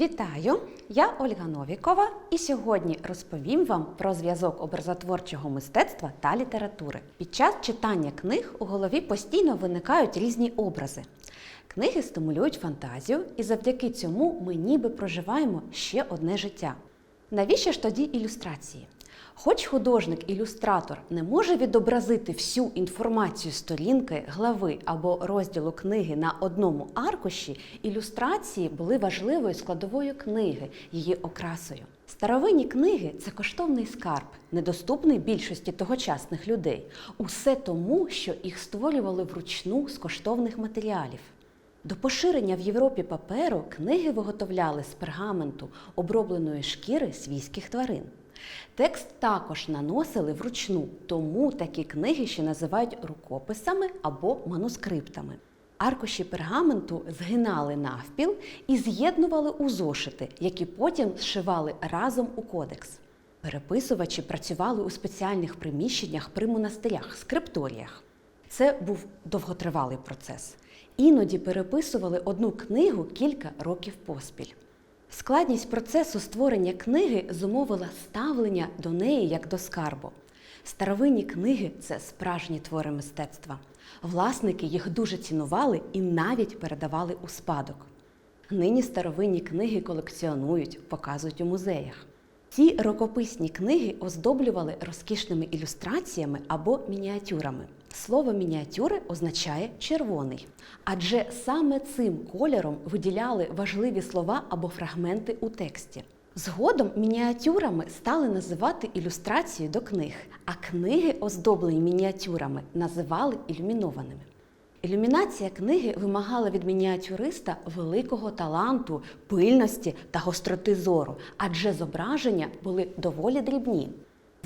Вітаю! Я Ольга Новікова, і сьогодні розповім вам про зв'язок образотворчого мистецтва та літератури. Під час читання книг у голові постійно виникають різні образи. Книги стимулюють фантазію, і завдяки цьому ми ніби проживаємо ще одне життя. Навіщо ж тоді ілюстрації? Хоч художник-ілюстратор не може відобразити всю інформацію сторінки, глави або розділу книги на одному аркуші, ілюстрації були важливою складовою книги, її окрасою. Старовинні книги це коштовний скарб, недоступний більшості тогочасних людей. Усе тому, що їх створювали вручну з коштовних матеріалів. До поширення в Європі паперу книги виготовляли з пергаменту, обробленої шкіри свійських тварин. Текст також наносили вручну, тому такі книги ще називають рукописами або манускриптами. Аркуші пергаменту згинали навпіл і з'єднували у зошити, які потім зшивали разом у кодекс. Переписувачі працювали у спеціальних приміщеннях при монастирях, скрипторіях. Це був довготривалий процес. Іноді переписували одну книгу кілька років поспіль. Складність процесу створення книги зумовила ставлення до неї як до скарбу. Старовинні книги це справжні твори мистецтва. Власники їх дуже цінували і навіть передавали у спадок. Нині старовинні книги колекціонують, показують у музеях. Ці рукописні книги оздоблювали розкішними ілюстраціями або мініатюрами. Слово мініатюри означає червоний, адже саме цим кольором виділяли важливі слова або фрагменти у тексті. Згодом мініатюрами стали називати ілюстрації до книг, а книги, оздоблені мініатюрами, називали ілюмінованими. Ілюмінація книги вимагала від мініатюриста великого таланту, пильності та гостроти зору, адже зображення були доволі дрібні.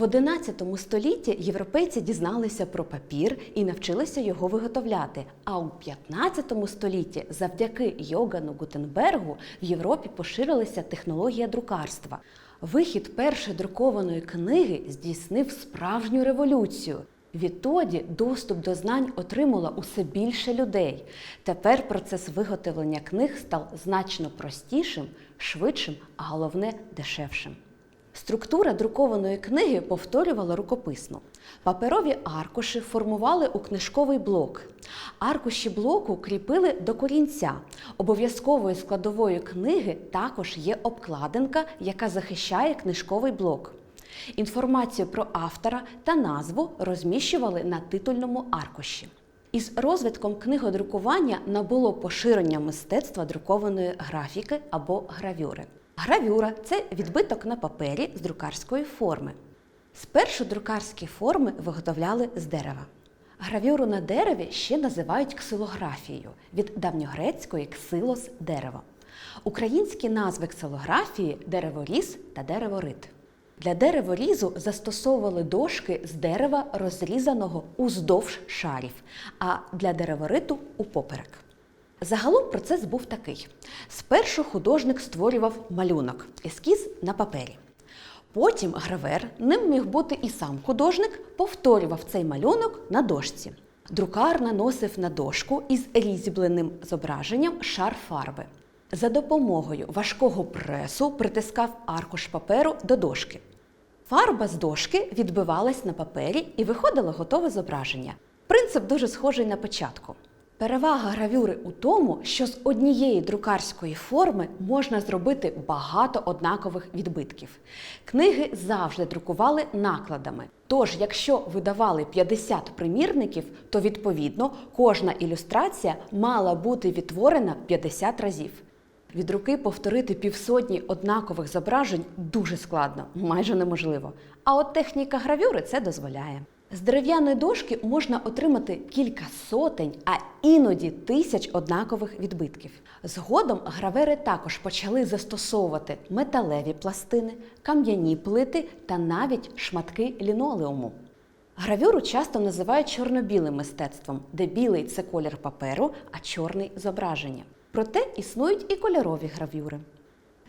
В XI столітті європейці дізналися про папір і навчилися його виготовляти. А у 15 столітті, завдяки Йогану Гутенбергу, в Європі поширилася технологія друкарства. Вихід першої друкованої книги здійснив справжню революцію. Відтоді доступ до знань отримало усе більше людей. Тепер процес виготовлення книг став значно простішим, швидшим, а головне дешевшим. Структура друкованої книги повторювала рукописну. Паперові аркуші формували у книжковий блок. Аркуші блоку кріпили до корінця. Обов'язковою складовою книги також є обкладинка, яка захищає книжковий блок. Інформацію про автора та назву розміщували на титульному аркуші. Із розвитком книгодрукування набуло поширення мистецтва друкованої графіки або гравюри. Гравюра це відбиток на папері з друкарської форми. Спершу друкарські форми виготовляли з дерева. Гравюру на дереві ще називають ксилографією від давньогрецької ксилос дерево. Українські назви ксилографії дереворіз та дереворит. Для дереворізу застосовували дошки з дерева, розрізаного уздовж шарів, а для деревориту упоперек. Загалом процес був такий: спершу художник створював малюнок, ескіз на папері. Потім гравер, ним міг бути і сам художник, повторював цей малюнок на дошці. Друкар наносив на дошку із різьбленим зображенням шар фарби. За допомогою важкого пресу притискав аркуш паперу до дошки. Фарба з дошки відбивалась на папері і виходило готове зображення. Принцип дуже схожий на початку. Перевага гравюри у тому, що з однієї друкарської форми можна зробити багато однакових відбитків. Книги завжди друкували накладами. Тож, якщо видавали 50 примірників, то відповідно кожна ілюстрація мала бути відтворена 50 разів. Від руки повторити півсотні однакових зображень дуже складно, майже неможливо. А от техніка гравюри це дозволяє. З дерев'яної дошки можна отримати кілька сотень, а іноді тисяч однакових відбитків. Згодом гравери також почали застосовувати металеві пластини, кам'яні плити та навіть шматки лінолеуму. Гравюру часто називають чорно-білим мистецтвом, де білий це колір паперу, а чорний зображення. Проте існують і кольорові гравюри.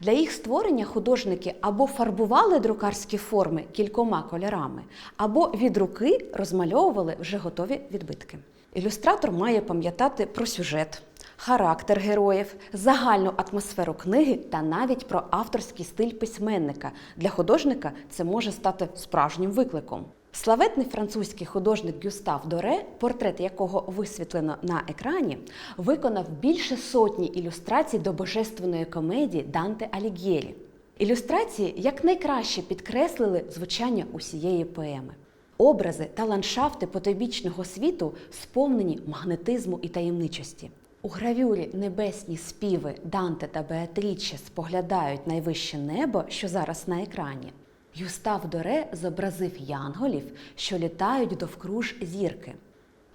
Для їх створення художники або фарбували друкарські форми кількома кольорами, або від руки розмальовували вже готові відбитки. Ілюстратор має пам'ятати про сюжет, характер героїв, загальну атмосферу книги та навіть про авторський стиль письменника. Для художника це може стати справжнім викликом. Славетний французький художник Гюстав Доре, портрет якого висвітлено на екрані, виконав більше сотні ілюстрацій до божественної комедії Данте Алігєрі. Ілюстрації якнайкраще підкреслили звучання усієї поеми. Образи та ландшафти потойбічного світу сповнені магнетизму і таємничості. У гравюрі Небесні співи Данте та Беатріче споглядають найвище небо, що зараз на екрані. Юстав Доре зобразив янголів, що літають довкруж зірки.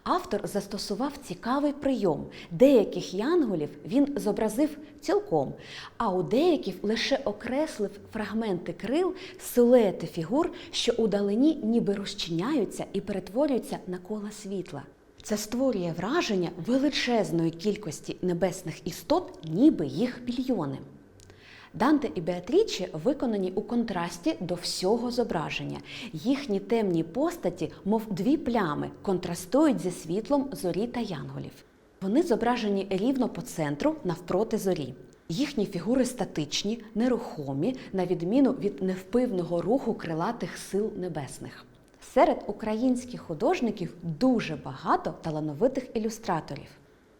Автор застосував цікавий прийом. Деяких янголів він зобразив цілком, а у деяких лише окреслив фрагменти крил, силуети фігур, що удалині ніби розчиняються і перетворюються на кола світла. Це створює враження величезної кількості небесних істот, ніби їх мільйони. Данте і Беатріче виконані у контрасті до всього зображення. Їхні темні постаті, мов дві плями, контрастують зі світлом зорі та янголів. Вони зображені рівно по центру навпроти зорі. Їхні фігури статичні, нерухомі, на відміну від невпивного руху крилатих сил небесних. Серед українських художників дуже багато талановитих ілюстраторів.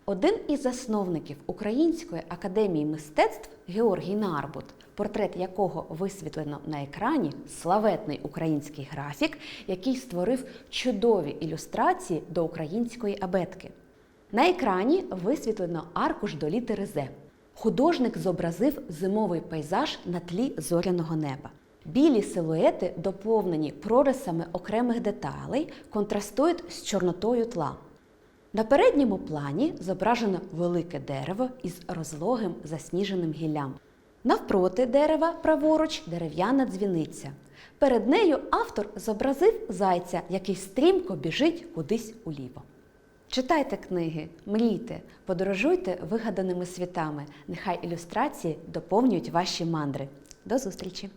Один із засновників Української академії мистецтв Георгій Нарбут, портрет якого висвітлено на екрані, славетний український графік, який створив чудові ілюстрації до української абетки. На екрані висвітлено аркуш до літери З. Художник зобразив зимовий пейзаж на тлі зоряного неба. Білі силуети, доповнені прорисами окремих деталей, контрастують з чорнотою тла. На передньому плані зображено велике дерево із розлогим засніженим гіллям. Навпроти дерева праворуч дерев'яна дзвіниця. Перед нею автор зобразив зайця, який стрімко біжить кудись уліво. Читайте книги, мрійте, подорожуйте вигаданими світами. Нехай ілюстрації доповнюють ваші мандри. До зустрічі!